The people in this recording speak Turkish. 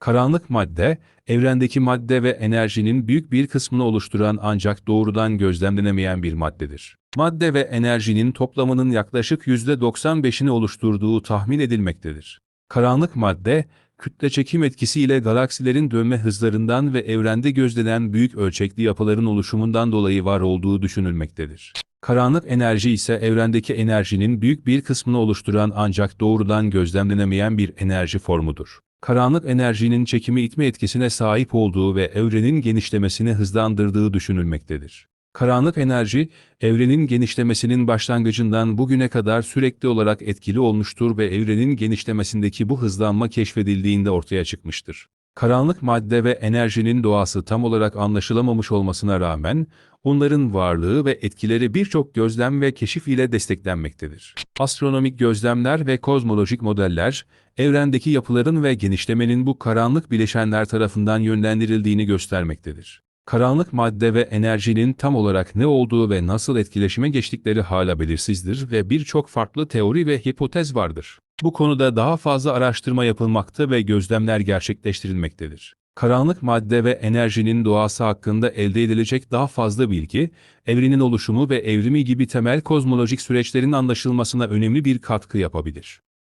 Karanlık madde, evrendeki madde ve enerjinin büyük bir kısmını oluşturan ancak doğrudan gözlemlenemeyen bir maddedir. Madde ve enerjinin toplamının yaklaşık %95'ini oluşturduğu tahmin edilmektedir. Karanlık madde, kütle çekim etkisiyle galaksilerin dönme hızlarından ve evrende gözlenen büyük ölçekli yapıların oluşumundan dolayı var olduğu düşünülmektedir. Karanlık enerji ise evrendeki enerjinin büyük bir kısmını oluşturan ancak doğrudan gözlemlenemeyen bir enerji formudur. Karanlık enerjinin çekimi itme etkisine sahip olduğu ve evrenin genişlemesini hızlandırdığı düşünülmektedir. Karanlık enerji, evrenin genişlemesinin başlangıcından bugüne kadar sürekli olarak etkili olmuştur ve evrenin genişlemesindeki bu hızlanma keşfedildiğinde ortaya çıkmıştır. Karanlık madde ve enerjinin doğası tam olarak anlaşılamamış olmasına rağmen, onların varlığı ve etkileri birçok gözlem ve keşif ile desteklenmektedir. Astronomik gözlemler ve kozmolojik modeller, evrendeki yapıların ve genişlemenin bu karanlık bileşenler tarafından yönlendirildiğini göstermektedir. Karanlık madde ve enerjinin tam olarak ne olduğu ve nasıl etkileşime geçtikleri hala belirsizdir ve birçok farklı teori ve hipotez vardır. Bu konuda daha fazla araştırma yapılmakta ve gözlemler gerçekleştirilmektedir. Karanlık madde ve enerjinin doğası hakkında elde edilecek daha fazla bilgi, evrenin oluşumu ve evrimi gibi temel kozmolojik süreçlerin anlaşılmasına önemli bir katkı yapabilir.